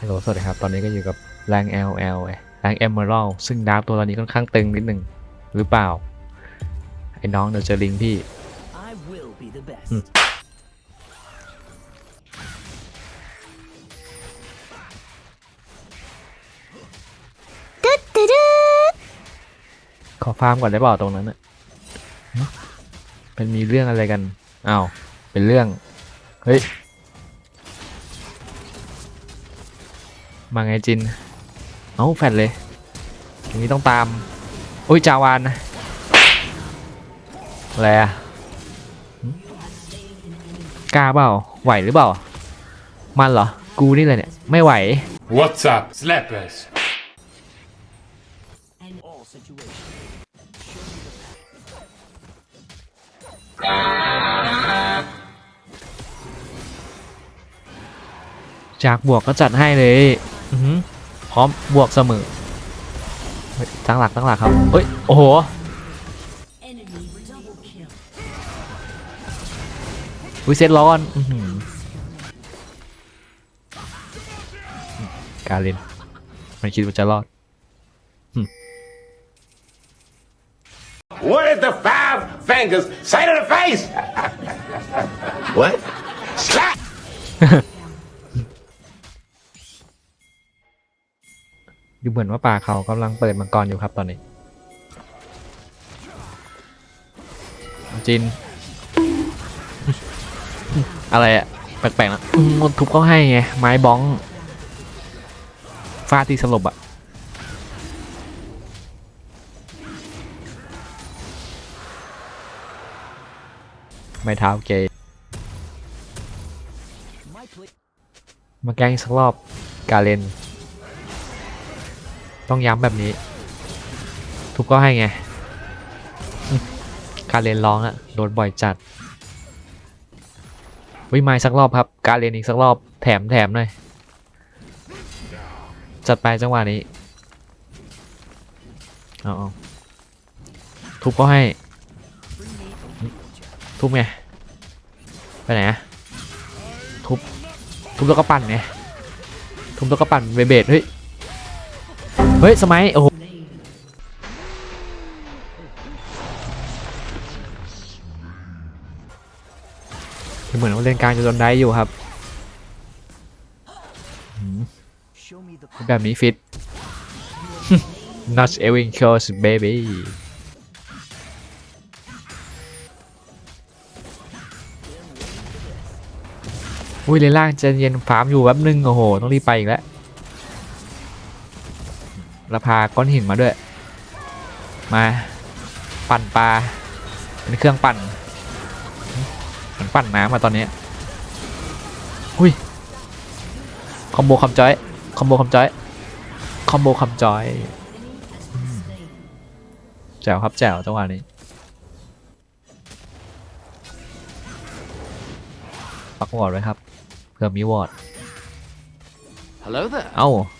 ฮัลโหลสวัสดีครับ ตอนนี้ก็อยู่กับแรง LL ไอ้แรง Emerald ซึ่งดาร์ฟตัวตอนนี้ค่อนข้างตึงนิดหนึ่งหรือเปล่า ไอ้น้องเดี๋ยวเจอลิงพี่ I will be the best. อืมขอฟาร์มก่อนได้เปล่าตรงนั้นน่ะหึเป็นมีเรื่องอะไรกัน อ้าว เป็นเรื่อง เฮ้ย มาไงจิน เอ้าแฟดเลยอย่างนี้ต้องตาม โอ้ยจาวานนะอะไรอะหึกล้าเปล่า ไหวหรือเปล่า มันเหรอ กูนี่เลยเนี่ย ไม่ไหว What's up, slappers? In all situations. จากบวกก็จัดให้เลยอือหือ พร้อมบวกเสมอเฮ้ยตั้งหลักตั้งหลักครับเฮ้ยโอ้โห Enemy double kill. วิเซตร้อนอื้อหือการเล่นมันคิดว่าจะรอด What did the five fingers say to the face? what? Slap! ดูเหมือนว่าป่าเขากำลังเปิดมังกรอยู่ครับตอนนี้จิน อะไรอะแปลกๆนะมันทุบเขาให้ไง ไม้บ้องฟาดที่สลบอะไม้เท้าเกย์มาแกงสักรอบกาเลน ต้องย้ำแบบนี้ ทุบก็ให้ไง กาเลนร้องอะโดนบ่อยจัด วิมายสักรอบครับ กาเลนอีกสักรอบแถมแถมหน่อยจัดไปจังหวะนี้เอาทุบก็ให้ ทุบไง ไปไหนอะทุบ ทุบแล้วก็ปั่นไง ทุบแล้วก็ปั่นเบเบดเฮ้ย เฮ้ยสมัยโอ้โหเหมือนว่าเลนกลางจะโดนได้อยู่ครับ Show me the แบบนี้ฟิต not even close baby อุ้ยเลนล่างใจะเย็นฟาร์มอยู่แป๊บนึง โอ้โห ต้องรีบไปอีกแล้ว แล้วพาก้อนหินมาด้วย มาปั่นปลาเป็นเครื่องปั่นเหมือนปั่นน้ำมาตอนนี้อุ้ยคอมโบคำจอยคอมโบคำจอยคอมโบคำจอยอืมแจ๋วครับแจ๋วจังหวะนี้ปักวอร์ดไว้ครับเพื่อมีวอร์ด Hello there. เอ้า never settle for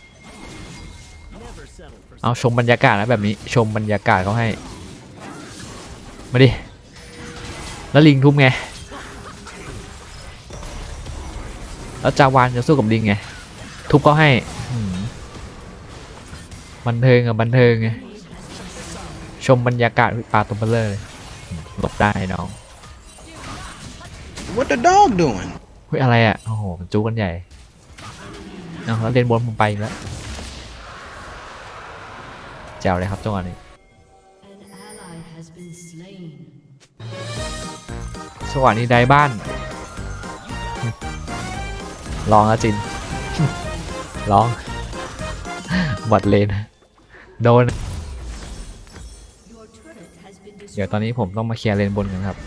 เอาชมบรรยากาศนะแบบนี้ชมบรรยากาศเขาให้ มาดิ แล้วลิงทุบไง แล้วจาวานจะสู้กับลิงไง ทุบก็ให้อืมบันเทิงอะบันเทิงไง ชมบรรยากาศอุ๊ยปลาตัวเบลเลอร์เลยอืมหลบได้น้อง What the dog doing? เฮ้ยอะไรอะโอ้โหมันจู้กันใหญ่เอาแล้วเรียนบนผมไปอีกแล้ว แจ๋วเลยครับจังหวะนี้ An ally has been slain. สวัสดีได้บ้าน ลองแล้วจิน ลองบัดเลน โดน เดี๋ยวตอนนี้ผมต้องมาเคลียร์เลนบนกันครับ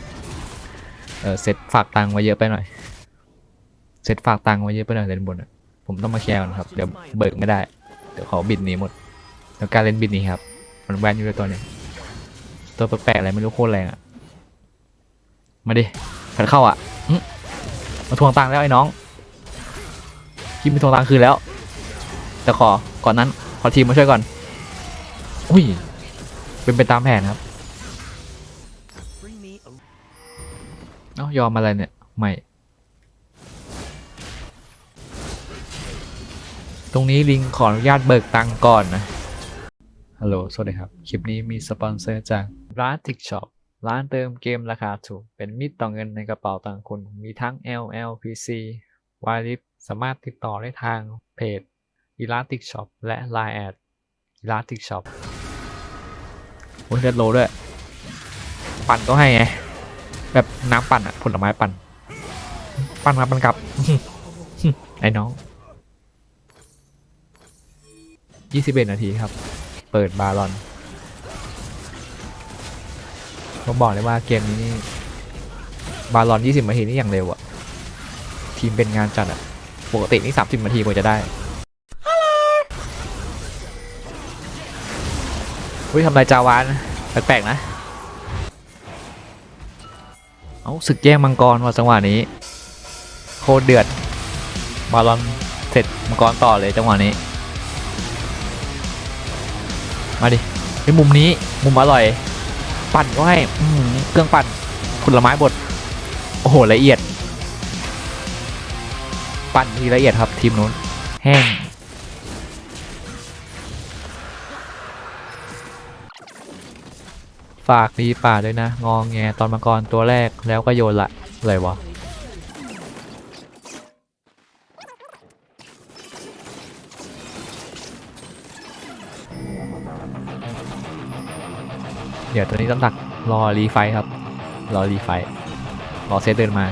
เออเซตฝากตังค์ไว้เยอะไปหน่อยเซตฝากตังค์ไว้เยอะไปหน่อยเลนบนอะ ผมต้องมาเคลียร์ก่อนครับ เดี๋ยวเบิกไม่ได้ เดี๋ยวเขาบิดหนีหมด เดี๋ยวการเล่นบิดนีครับ มันแวนอยู่ด้วยตัวเนี้ยตัวแปลกๆอะไรไม่รู้โคตรแรงอะมาดิผัดเข้าอะอื้อมาทวงตังค์แล้วไอ้น้องคิดไปทวงตังค์คืนแล้ว แต่ขอก่อนนั้นขอทีมมาช่วยก่อน อุ้ย เป็นไปตามแผนครับเอ้ายอมอะไรเนี่ย ไม่ ตรงนี้ลิงขออนุญาตเบิกตังค์ก่อนนะ ฮัลโหล สวัสดีครับ คลิปนี้มีสปอนเซอร์จากร้าน Tick Shop ร้านเติมเกมราคาถูก เป็นมิตรต่อเงินในกระเป๋าตังคุณ มีทั้ง LL PC w i l i f สามารถติดต่อได้ทางเพจอีร้าน Tick Shop และ Line แอดอีร้าน Tick Shop โอ้ยเลือดโลด้วย ปั่นก็ให้ไง แบบน้ำปั่นอะผลไม้ปั่น ปั่นมาปั่นกลับ ไอ้น้อง 21 นาทีครับ เปิดบาลอนผมบอกเลยว่าเกมนี้นี่บาลอน 20นาทีนี่อย่างเร็วอะทีมเป็นงานจัดอะปกตินี่ 30นาทีกว่าจะได้อุ้ยทำไรจาวานแปลกๆนะ เอาศึกแย่งมังกรว่ะจังหวะนี้ โคตรเดือดบาลอนเสร็จมังกรต่อเลยจังหวะนี้ มาดิไอ้มุมนี้มุมอร่อย ปั่นก็ให้เครื่องปั่นผลไม้บดโอ้โหละเอียด ปั่นทีละเอียดครับทีมนู้น แห้งฝากดีป่าด้วยนะ งองแงตอนมังกรตัวแรกแล้วก็โยนละอะไรวะ เดี๋ยวตัวนี้ต้องดักรอรีไฟครับ รอรีไฟ รอเซตเดินมา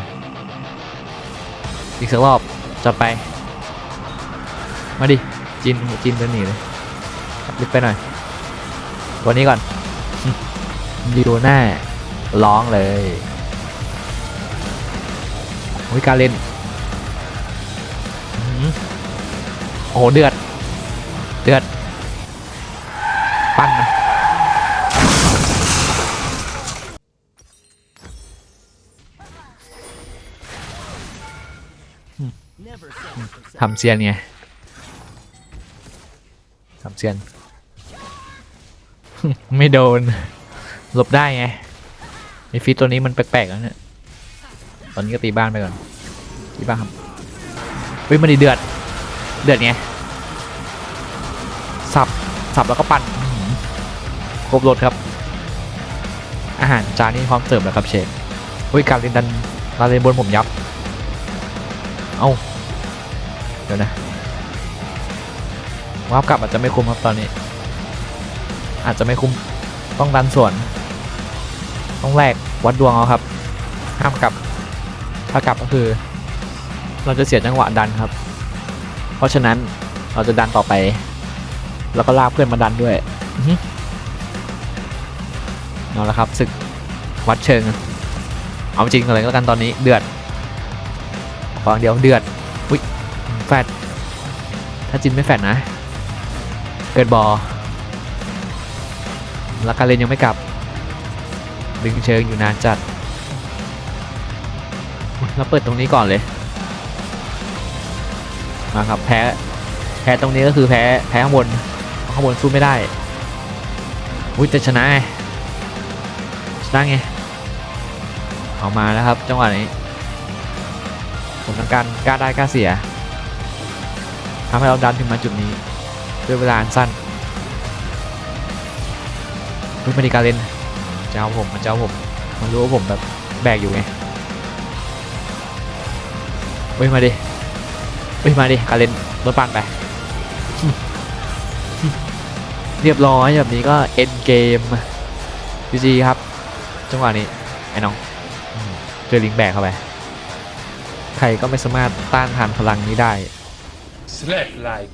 อีกสักรอบจะไป มาดิ จินจินเดินหนีเลยรีบไปหน่อยตัวนี้ก่อนดีดูหน้าร้องเลยโอ้ยการเล่นโอ้โหเดือด เดือด ปั้นนะ ทำเซียนไงทำเซียน ไม่โดน หลบได้ไงไอฟิตตัวนี้มันแปลกๆแล้วเนี่ย ตอนนี้ก็ตีบ้านไปก่อน ตีบ้านครับเฮ้ยมันดีเดือด เดือดไง สับ สับแล้วก็ปั่นอื้อหือครบรสครับ อาหารจานนี้พร้อมเสิร์ฟแล้วครับเชฟเฮ้ยการเล่นดันกาเล่นบนผมยับ เอ้า ดี๋ยวนะวาร์ปกลับอาจจะไม่คุ้มครับตอนนี้ อาจจะไม่คุ้มต้องดันส่วน ต้องแลกวัดดวงเอาครับ ห้ามกลับ ถ้ากลับก็คือ เราจะเสียจังหวะดันครับ เพราะฉะนั้นเราจะดันต่อไป แล้วก็ลากเพื่อนมาดันด้วยน้อหือเอาละครับศึกวัดเชิง เอาจริงอะไรก็แล้วกันตอนนี้เดือดขออย่างเดียวเดือด แฟดถ้าจินไม่แฟดนะ เกิดบอแล้วการเลนยังไม่กลับ ดึงเชิงอยู่นานจัดเราเปิดตรงนี้ก่อนเลย มาครับแพ้ แพ้ตรงนี้ก็คือแพ้ แพ้ข้างบน ข้างบนสู้ไม่ได้ อุ้ยแต่ชนะไง ชนะไง เอามาแล้วครับ จังหวะนี้ผมต้องการกล้าได้กล้าเสีย ทำให้เราดันถึงมาจุดนี้ด้วยเวลาอันสั้นเฮ้ยมาดีการเล่นเจ้าผมมันเจ้าผม มันรู้ว่าผมแบบแบกอยู่ไงเฮ้ยมาดิเฮ้ยมาดิการเล่นรถปั่นไป เรียบร้อยแบบนี้ก็เอ็นเกมจีจีครับ จังหวะนี้ ไอ้น้อง เจอลิงแบกเข้าไป ใครก็ไม่สามารถต้านทานพลังนี้ได้ Slap like